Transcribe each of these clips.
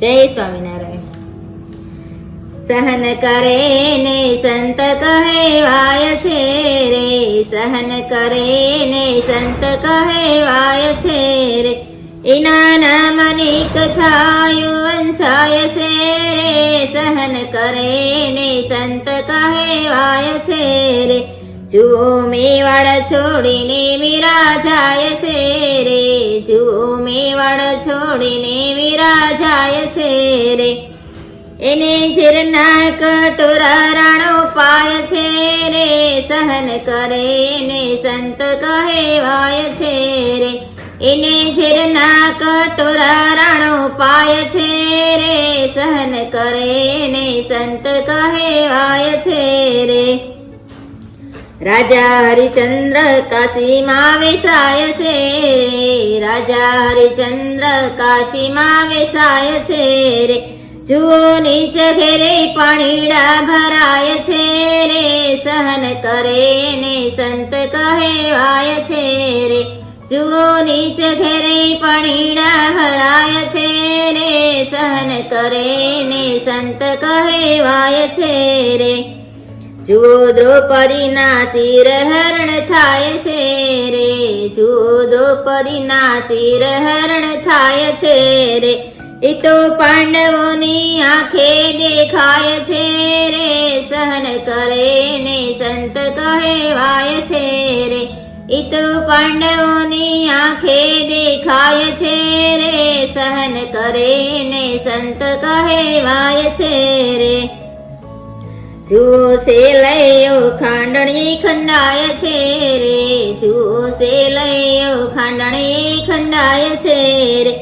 જય સ્વામિનારાયણ. સહન કરે ને સંત કહેવાય છે રે. સહન કરે ને સંત કહેવાય છે રે. એના નામની કથાયું વંશાય છે રે. સહન કરે ને સંત કહેવાય છે રે. જુઓ મેવાડ છોડીને મીરા જાય છે રે. જુઓ મેવાડ છોડીને મીરા જાય છે રે. એને ઝીરના કટોરા રાણો પાય છે રે. સહન કરે ને સંત કહેવાય છે રે. એને ઝીરના કટોરા રાણો પાય છે રે. સહન કરે ને સંત કહેવાય છે રે. રાજા હરિચંદ્ર કાશીમાં વેસાય છે. રાજા હરિચંદ્ર કાશીમાં વેસાય છે રે. જુઓ નીચે ઘેરે પાણીડા ભરાય છે રે. સહન કરે ને સંત કહેવાય છે રે. જુઓ નીચે ઘેરે પાણીડા ભરાય છે રે. સહન કરે ને સંત કહેવાય છે રે. જુઓ દ્રૌપદીના ચિરહરણ થાય છે રે. જુઓ દ્રૌપદીના ચિરહરણ થાય છે રે. એ તો પાંડવોની આંખે દેખાય છે રે. સહન કરે ને સંત કહેવાય છે રે. એ તો પાંડવોની આંખે દેખાય છે રે. સહન કરે ને સંત કહેવાય છે રે. જુઓ સે લયો ખાંડણી ખંડાય છે રે જુઓ સે લયો ખાંડણી ખંડાય છે રે.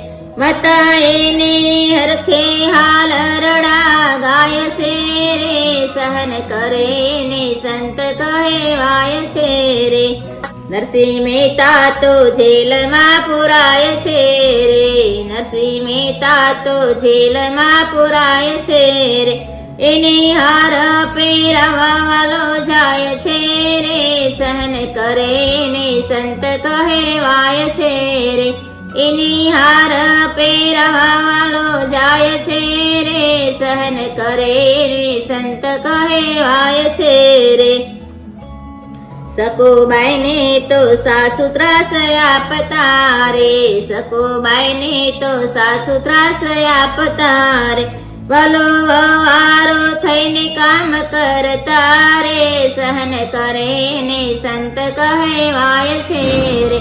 માતા એને હરખે હાલ રડા ગાય છે રે, સહન કરે ને સંત કહેવાય છે રે. નરસિંહ મહેતા તો જેલમાં પુરાય છે રે, નરસિંહ મહેતા તો જેલમાં પુરાય છે રે. એની હાર પહેરાવા વાલો જાય છે રે, સહન કરે ને સંત કહેવાય છે રે. એની હાર પહેરાવા વાલો જાય છે રે, સહન કરે ને સંત કહેવાય છે રે. સકોબાઈને તો સાસુ ત્રાસ આપતા રે સકોબાઈને તો સાસુ ત્રાસ આપતા રે. વાલો થઈને કામ કરતા રે સહન કરે ને સંત કહેવાય છે રે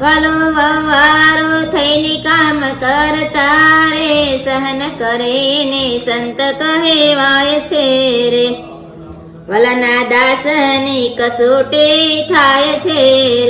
ભલો વવારો થઈને કામ કરતા રે સહન કરે ને સંત કહેવાય છે રે વલના દાસની કસોટે થાય છે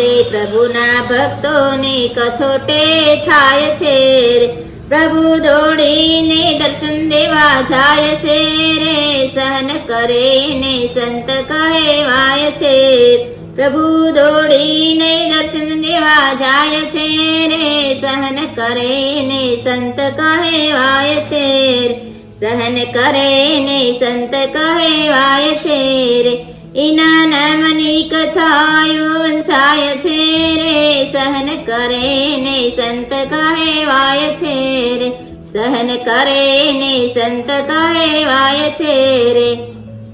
રે પ્રભુના ભક્તોની કસોટે થાય છે રે પ્રભુ દોડીને દર્શન દેવા જાય છે રે, સહન કરે ને સંત કહેવાય છે. પ્રભુ દોડીને દર્શન દેવા જાય છે રે, સહન કરે ને સંત કહેવાય છે સહન કરે ને સંત કહેવાય છે રે. એના નામની કથાયું વંશાય છે રે, સહન કરે ને સંત કહેવાય છે રે. સહન કરે ને સંત કહેવાય છે રે.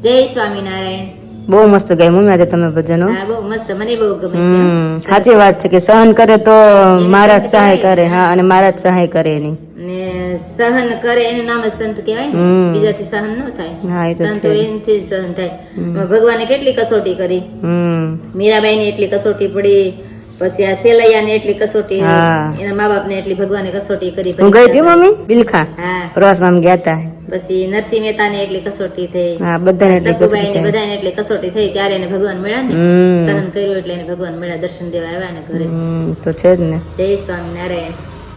જય સ્વામિનારાયણ. બહુ મસ્ત ગાય મમ્મી આજે તમે ભજનો? બહુ મસ્ત. મને બહુ ગમે છે. સાચી વાત છે કે સહન કરે તો મારા જ સહાય કરે. હા અને મારા જ સહાય કરે એની. ને સહન કરે એનું નામ જ સંત કહેવાય બીજાથી સહન ન થાય. હા એ તો સંતો એનથી સહન થાય. ભગવાને કેટલી કસોટી કરી. મીરાબાઈ ની એટલી કસોટી પડી પછી આ સેલૈયા ને એટલી કસોટી એના મા બાપ ને એટલી ભગવાને કસોટી કરી હું ગઈ હતી મમ્મી? બિલખા? પ્રવાસમાં ગયા હતા પછી નરસિંહ મહેતા ને એટલી કસોટી થઈ હા બધાને એટલી કસોટી થઈ. બધાને એટલી કસોટી થઈ ત્યારે એને ભગવાન મળ્યા ને સહન કર્યું એટલે એને ભગવાન મળ્યા દર્શન દેવા આવ્યા ને ઘરે. તો છે જ ને. જય સ્વામિનારાયણ.